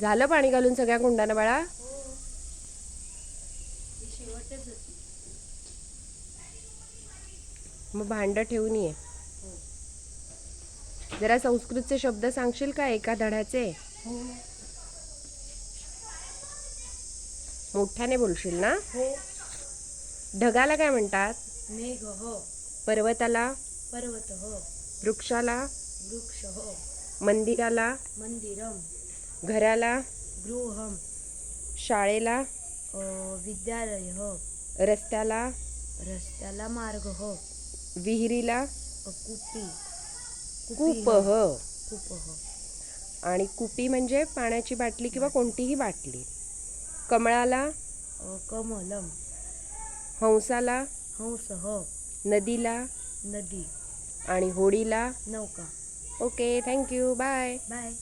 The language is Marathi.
झालं पाणी घालून सगळ्या कुंडानं बाळा? मग भांड ठेवून ये. जरा संस्कृतचे शब्द सांगशील का एका धड्याचे? मोठ्याने बोलशील ना? हो. ढगाला काय म्हणतात? मेघ हो. पर्वताला? पर्वत हो. वृक्षाला? वृक्ष हो. मंदिराला? मंदिरम. घराला गृहम शाळेला विद्यालय हो. रस्त्याला रस्त्याला मार्ग हो. विहिरीला कुपी. कुपी कूप हो. ह. कूप हो. आणि कुपी म्हणजे पाण्याची बाटली किंवा कोणतीही बाटली. कमळाला कमलम. हंसाला हंस हो. नदीला नदी. आणि होडीला. नौका. Okay thank you bye. Bye.